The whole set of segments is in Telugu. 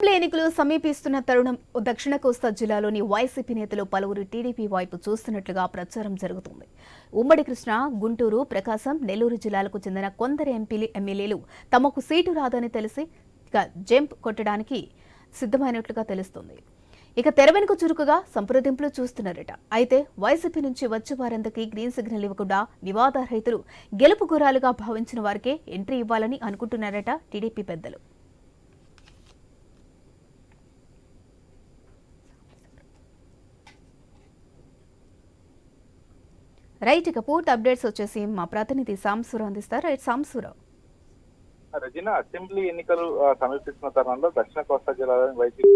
అసెంబ్లీ ఎన్నికలు సమీపిస్తున్న తరుణం దక్షిణ కోస్తా జిల్లాలోని వైసీపీ నేతలు పలువురు టీడీపీ వైపు చూస్తున్నట్లుగా ప్రచారం జరుగుతుంది. ఉమ్మడి కృష్ణ గుంటూరు ప్రకాశం నెల్లూరు జిల్లాలకు చెందిన కొందరు ఎంపీలు ఎమ్మెల్యేలు తమకు సీటు రాదని తెలిసి ఇక జంప్ కొట్టడానికి సిద్ధమైనట్లుగా తెలుస్తుంది. ఇక తెర వెనుక చురుకుగా సంప్రదింపులు చూస్తున్నారట. అయితే వైసీపీ నుంచి వచ్చే వారందరికీ గ్రీన్ సిగ్నల్ ఇవ్వకుండా వివాదారహితులు గెలుపు గురాలుగా భావించిన వారికే ఎంట్రీ ఇవ్వాలని అనుకుంటున్నారట టీడీపీ పెద్దలు. రైట్ ఇక పూర్తి అప్డేట్స్ వచ్చేసి మా ప్రతినిధి సాంసూరావు అందిస్తారు. రైట్ సాంసూరావు రజీనా అసెంబ్లీ ఎన్నికలు సమీపిస్తున్న తరుణంలో దక్షిణ కోస్తా జిల్లాలోని వైసీపీ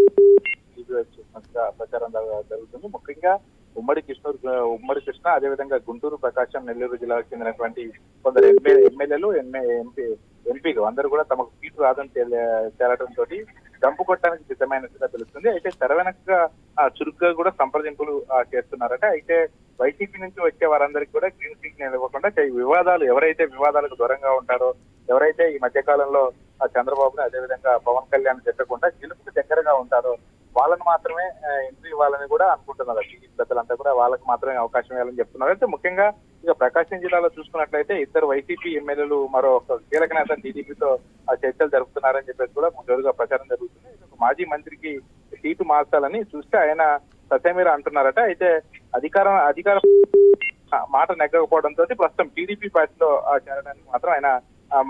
చూసినట్టుగా ప్రచారం జరుగుతుంది. ముఖ్యంగా ఉమ్మడి కృష్ణూరు ఉమ్మడి కృష్ణ అదేవిధంగా గుంటూరు ప్రకాశం నెల్లూరు జిల్లాకు చెందినటువంటి కొందరు ఎమ్మె ఎమ్మెల్యేలు ఎంపీ ఎంపీలు అందరూ కూడా తమకు సీటు రాదని తేలటంతో డంపు కొట్టడానికి సిద్ధమైనట్టుగా తెలుస్తుంది. అయితే తెర ఆ, చురుగ్గా కూడా సంప్రదింపులు చేస్తున్నారట. అయితే వైసీపీ నుంచి వచ్చే వారందరికీ కూడా గ్రీన్ సిగ్నల్ ఇవ్వకుండా వివాదాలు ఎవరైతే వివాదాలకు దూరంగా ఉంటారో ఎవరైతే ఈ మధ్య కాలంలో ఆ చంద్రబాబుని అదేవిధంగా పవన్ కళ్యాణ్ చెప్పకుండా గెలుపుకు దగ్గరగా ఉంటారో వాళ్ళని మాత్రమే ఎంట్రీ ఇవ్వాలని కూడా అనుకుంటున్నారు. టీడీపీ పెద్దలంతా కూడా వాళ్ళకి మాత్రమే అవకాశం ఇవ్వాలని చెప్తున్నారు. అయితే ముఖ్యంగా ఇక ప్రకాశం జిల్లాలో చూసుకున్నట్లయితే ఇద్దరు వైసీపీ ఎమ్మెల్యేలు మరో ఒక కీలక నేత టీడీపీతో ఆ చర్చలు జరుపుతున్నారని చెప్పేసి కూడా జోరుగా ప్రచారం జరుగుతుంది. మాజీ మంత్రికి సీటు మార్చాలని చూస్తే ఆయన ససేమీర అంటున్నారట. అయితే అధికారం అధికార మాట నెగ్గకపోవడంతో ప్రస్తుతం టీడీపీ పార్టీలో చేరడానికి మాత్రం ఆయన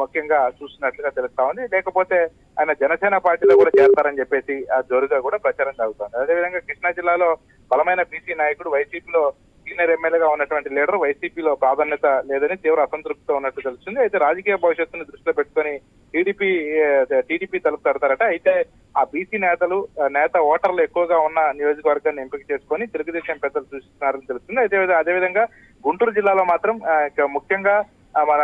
ముఖ్యంగా చూస్తున్నట్లుగా తెలుస్తా ఉంది. లేకపోతే ఆయన జనసేన పార్టీలో కూడా చేరతారని చెప్పేసి ఆ జోరుగా కూడా ప్రచారం సాగుతుంది. అదేవిధంగా కృష్ణా జిల్లాలో బలమైన బీసీ నాయకుడు వైసీపీలో సీనియర్ ఎమ్మెల్యేగా ఉన్నటువంటి లీడర్ వైసీపీలో ప్రాధాన్యత లేదని తీవ్ర అసంతృప్తితో ఉన్నట్టు తెలుస్తుంది. అయితే రాజకీయ భవిష్యత్తును దృష్టిలో పెట్టుకొని టీడీపీ టీడీపీ తలుపు తడతారట. అయితే ఆ బీసీ నేతలు నేత ఓటర్లు ఎక్కువగా ఉన్న నియోజకవర్గాన్ని ఎంపిక చేసుకొని తెలుగుదేశం పెద్దలు సూచిస్తున్నారని తెలుస్తుంది. అదేవిధంగా అదేవిధంగా గుంటూరు జిల్లాలో మాత్రం ఆ, ముఖ్యంగా మన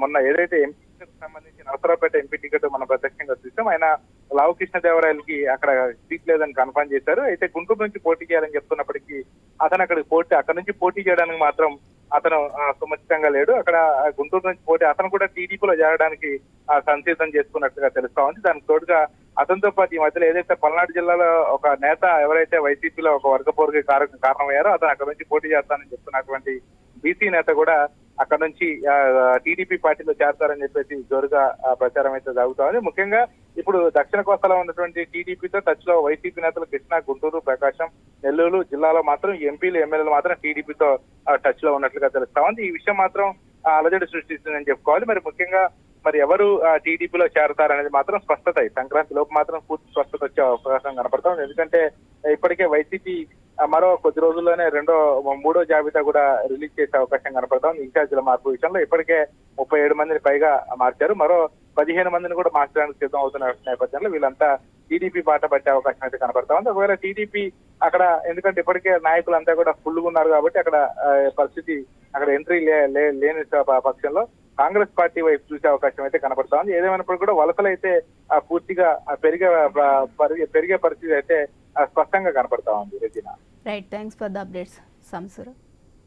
మొన్న ఏదైతే ఎంపీ సంబంధించిన అవసరాపేట ఎంపీ టికెట్ మనం ప్రత్యక్షంగా చూసాం ఆయన లావు కృష్ణదేవరాయలకి అక్కడ సీట్ లేదని కన్ఫర్మ్ చేశారు. అయితే గుంటూరు నుంచి పోటీ చేయాలని చెప్తున్నప్పటికీ అతను అక్కడికి పోటీ అక్కడ నుంచి పోటీ చేయడానికి మాత్రం అతను సుమచితంగా సుముచితంగా లేడు. అక్కడ గుంటూరు నుంచి పోటీ అతను కూడా టీడీపీలో చేరడానికి ఆ, సంసిద్ధం చేసుకున్నట్టుగా తెలుస్తా ఉంది. దానికి తోడుగా అతనితో పాటు ఈ మధ్యలో ఏదైతే పల్నాడు జిల్లాలో ఒక నేత ఎవరైతే వైసీపీలో ఒక వర్గపోరుకి కారణం కారణమయ్యారో అతను అక్కడ నుంచి పోటీ చేస్తానని చెప్తున్నటువంటి బీసీ నేత కూడా అక్కడ నుంచి టీడీపీ పార్టీలో చేరతారని చెప్పేసి జోరుగా ప్రచారం అయితే సాగుతా ఉంది. ముఖ్యంగా ఇప్పుడు దక్షిణ కోస్తాలో ఉన్నటువంటి టీడీపీతో టచ్లో వైసీపీ నేతలు కృష్ణా గుంటూరు ప్రకాశం నెల్లూరు జిల్లాలో మాత్రం ఎంపీలు ఎమ్మెల్యేలు మాత్రం టీడీపీతో టచ్లో ఉన్నట్లుగా తెలుస్తా ఉంది. ఈ విషయం మాత్రం అలజడి సృష్టిస్తుందని చెప్పుకోవాలి. మరి ముఖ్యంగా మరి ఎవరు టీడీపీలో చేరతారనేది మాత్రం స్పష్టత. సంక్రాంతి లోపు మాత్రం పూర్తి స్పష్టత వచ్చే అవకాశం కనపడతాం ఎందుకంటే ఇప్పటికే వైసీపీ మరో కొద్ది రోజుల్లోనే రెండో మూడో జాబితా కూడా రిలీజ్ చేసే అవకాశం కనపడుతుంది ఇన్ఛార్జీల మార్పు విషయంలో ఇప్పటికే ముప్పై ఏడు మందిని పైగా మార్చారు. మరో పదిహేను మందిని కూడా మార్చడానికి సిద్ధం అవుతున్న నేపథ్యంలో వీళ్ళంతా టీడీపీ బాట పట్టే అవకాశం అయితే కనపడతా ఉంది. ఒకవేళ టీడీపీ అక్కడ ఎందుకంటే ఇప్పటికే నాయకులంతా కూడా ఫుల్గా ఉన్నారు కాబట్టి అక్కడ పరిస్థితి అక్కడ ఎంట్రీ లే- లేని పక్షంలో కాంగ్రెస్ పార్టీ వైపు చూసే అవకాశం అయితే కనపడతా ఉంది. ఏదేమైనప్పుడు కూడా వలసలు అయితే పూర్తిగా పెరిగే పెరిగే పరిస్థితి అయితే స్పష్టంగా కనపడతా ఉంది. Regina. Right thanks for the updates సాంసూరావు